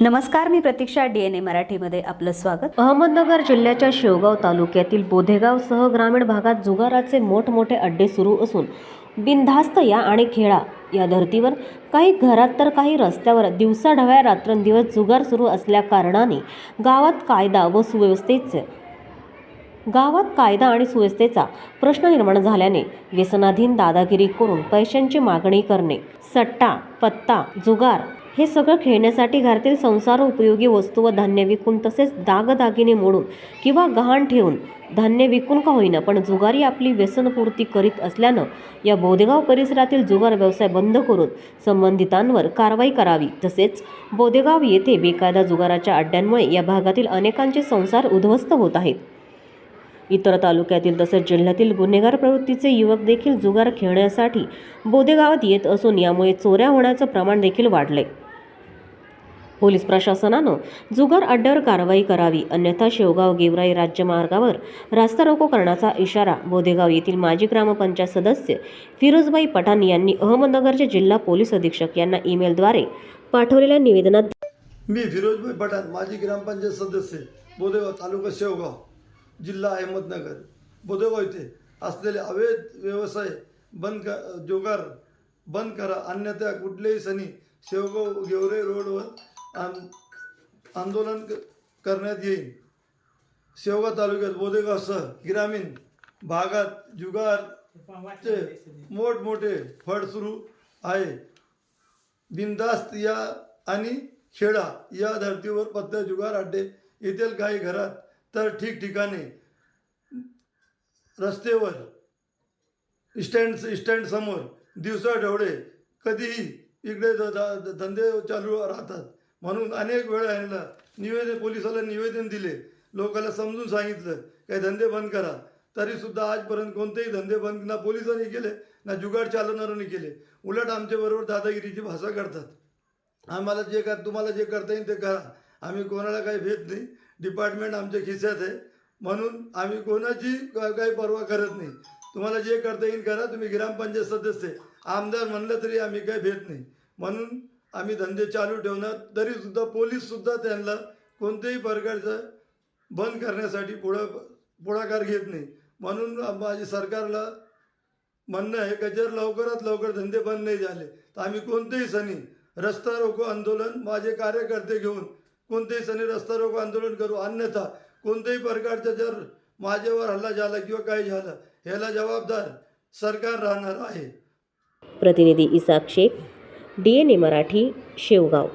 नमस्कार मी प्रतीक्षा D N ए मराठीमध्ये आपलं स्वागत. अहमदनगर जिल्ह्याच्या शेवगाव तालुक्यातील बोधेगावसह ग्रामीण भागात जुगाराचे मोठमोठे अड्डे सुरू असून बिनधास्त या आणि खेळा या धर्तीवर काही घरात तर काही रस्त्यावर दिवसाढव्या रात्रंदिवस जुगार सुरू असल्या कारणाने गावात कायदा व सुव्यवस्थेचे गावात कायदा आणि सुव्यवस्थेचा प्रश्न निर्माण झाल्याने व्यसनाधीन दादागिरी करून पैशांची मागणी करणे सट्टा पत्ता जुगार हे सगळं खेळण्यासाठी घरातील संसार उपयोगी वस्तू व धान्य विकून तसेच दागदागिने मोडून किंवा गहाण ठेवून धान्य विकून का होईना पण जुगारी आपली व्यसनपूर्ती करीत असल्यानं या बोदेगाव परिसरातील जुगार व्यवसाय बंद करून संबंधितांवर कारवाई करावी. तसेच बोदेगाव येथे बेकायदा जुगाराच्या अड्ड्यांमुळे या भागातील अनेकांचे संसार उद्ध्वस्त होत आहेत. इतर तालुक्यातील तसेच जिल्ह्यातील गुन्हेगार प्रवृत्तीचे युवक देखील जुगार खेळण्यासाठी बोदेगावात येत असून यामुळे चोऱ्या होण्याचं प्रमाण देखील वाढले. पोलीस प्रशासनानं जुगार अड्ड्यावर कारवाई करावी अन्यथा शेवगाव गेवराई राज्यमार्गावर रास्ता रोको करण्याचा इशारा बोदेगाव येथील माजी ग्रामपंचायत सदस्य फिरोजबाई पठाण यांनी अहमदनगरचे जिल्हा पोलीस अधीक्षक यांना ईमेलद्वारे पाठवलेल्या निवेदनात मी फिरोजबाई पठाण माजी ग्रामपंचायत सदस्य बोदेगाव तालुका शेवगाव. जिल्हा अहमदनगर बोदेगाव येथे असलेले अवैध व्यवसाय बंद क जोगार बंद करा. अन्यथा कुठल्याही सणी शेवगाव गेवरे रोडवर आं- आंदोलन क- करण्यात येईल. शेवगाव तालुक्यात बोदेगावसह ग्रामीण भागात जुगारचे मोठमोठे फड सुरू आहे. बिंदास्त या आणि खेडा या धर्तीवर पत्ता जुगार अड्डे येथील काही घरात तर ठिकठिकाणी रस्त्यावर स्टँड स्टँडसमोर दिवसा ढवळे कधीही इकडे धंदे चालू राहतात. म्हणून अनेक वेळा यांना निवेदन पोलिसाला निवेदन दिले. लोकांना समजून सांगितलं काही धंदे बंद करा. तरीसुद्धा आजपर्यंत कोणतेही धंदे बंद ना पोलिसांनी केले ना जुगाड चालवणाऱ्यांनी केले. उलट आमच्याबरोबर दादागिरीची भाषा करतात. आम्हाला जे का तुम्हाला जे करता येईल ते करा. आम्ही कोणाला काही भेट नाही. डिपार्टमेंट आमच्या खिशात आहे. म्हणून आम्ही कोणाची काही पर्वा करत नाही. तुम्हाला जे करता येईल करा तुम्ही ग्रामपंचायत सदस्य आहे. आमदार म्हणलं तरी आम्ही काही भेट नाही. म्हणून आम्ही धंदे चालू ठेवणार तरीसुद्धा पोलीससुद्धा त्यांना कोणत्याही प्रकारचं बंद करण्यासाठी पुढं पुढाकार घेत नाही. म्हणून माझी सरकारला म्हणणं आहे का जर लवकरात लवकर धंदे बंद नाही झाले तर आम्ही कोणतेही सणी रस्ता रोको आंदोलन माझे कार्यकर्ते घेऊन कोणतेही सणी रस्ता रोको आंदोलन करू अन्यथा कोणत्याही प्रकारचं जर माझ्यावर हल्ला झाला किंवा काही झालं ह्याला जबाबदार सरकार राहणार आहे. प्रतिनिधी Isaq Shaikh D N A Marathi Shevgaon.